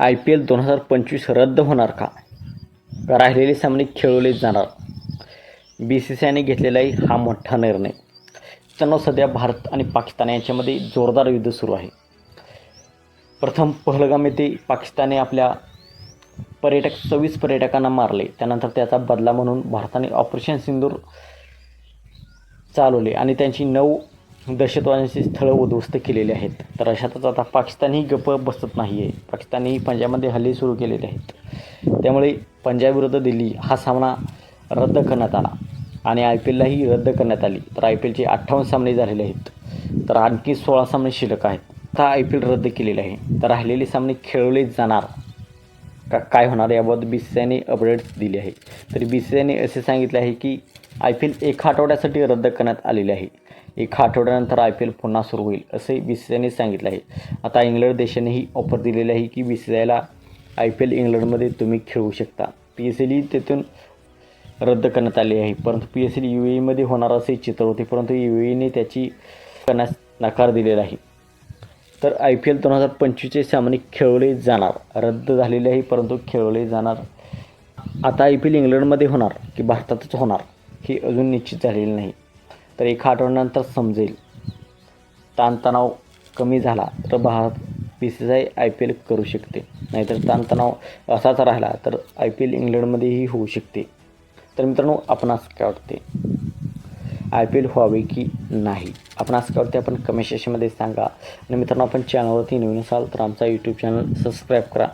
I P L दोन हजार पंचवीस रद्द होणार का? राहिलेले सामने खेळवले जाणार. बी सी सी आयने घेतलेलाही हा मोठा निर्णय. त्यांना सध्या भारत आणि पाकिस्तान यांच्यामध्ये जोरदार युद्ध सुरू आहे. प्रथम पहलगाम येथे पाकिस्तानने आपल्या पर्यटक सव्वीस पर्यटकांना मारले. त्यानंतर त्याचा बदला म्हणून भारताने ऑपरेशन सिंदूर चालवले आणि त्यांची नऊ दहशतवाद्यांची स्थळं उद्ध्वस्त केलेली आहेत. तर अशातच आता पाकिस्तानही गप्प बसत नाही आहे पाकिस्तानही पंजाबमध्ये हल्ले सुरू केलेले आहेत. त्यामुळे पंजाब विरुद्ध दिल्ली हा सामना रद्द करण्यात आला आणि आय पी एललाही रद्द करण्यात आली. तर आय पी एलचे अठ्ठावन्न सामने झालेले आहेत. तर आणखी सोळा सामने शिल्लक आहेत. आता आय पी एल रद्द केलेले आहे. तर राहिलेले सामने खेळवले जाणार. का काय होणार याबाबत बी सी आयने अपडेट्स दिली आहे. तर बी सी आयने असे सांगितले आहे की आय पी एल एका आठवड्यासाठी रद्द करण्यात आलेले आहे. एका आठवड्यानंतर आय पी एल पुन्हा सुरू होईल असे बी सी आयने सांगितले आहे. आता इंग्लंड देशानेही ऑफर दिलेली आहे की बी सी आयला आय पी एल इंग्लंडमध्ये तुम्ही खेळू शकता. पी एस एलही तेथून रद्द करण्यात आली आहे परंतु पी एस एल यू एमध्ये होणार असे चित्र होते परंतु यू एने त्याची करण्यास नकार दिलेला आहे. तर आय पी एल दोन हजार पंचवीसचे सामने खेळवले जाणार रद्द झालेले आहे परंतु खेळवले जाणार. आता आय पी एल इंग्लंडमध्ये होणार की भारतातच होणार? हे अजून निश्चित झालेले नाही. तर एका आठवड्यानंतर समजेल. ताणतणाव कमी झाला तर Bharat B C I I P L करू शकते. नाहीतर ताणतणाव असाच राहिला तर आय पी एल इंग्लंडमध्येही होऊ शकते. तर मित्रांनो आपणास काय वाटते? आय पी एल व्हावे की नाही? आपणास काय वाटते? आपण कमेंट सेक्शनमध्ये सांगा. आणि मित्रांनो आपण चॅनलवरती नवीन असाल तर आमचा यूट्यूब चॅनल सबस्क्राईब करा.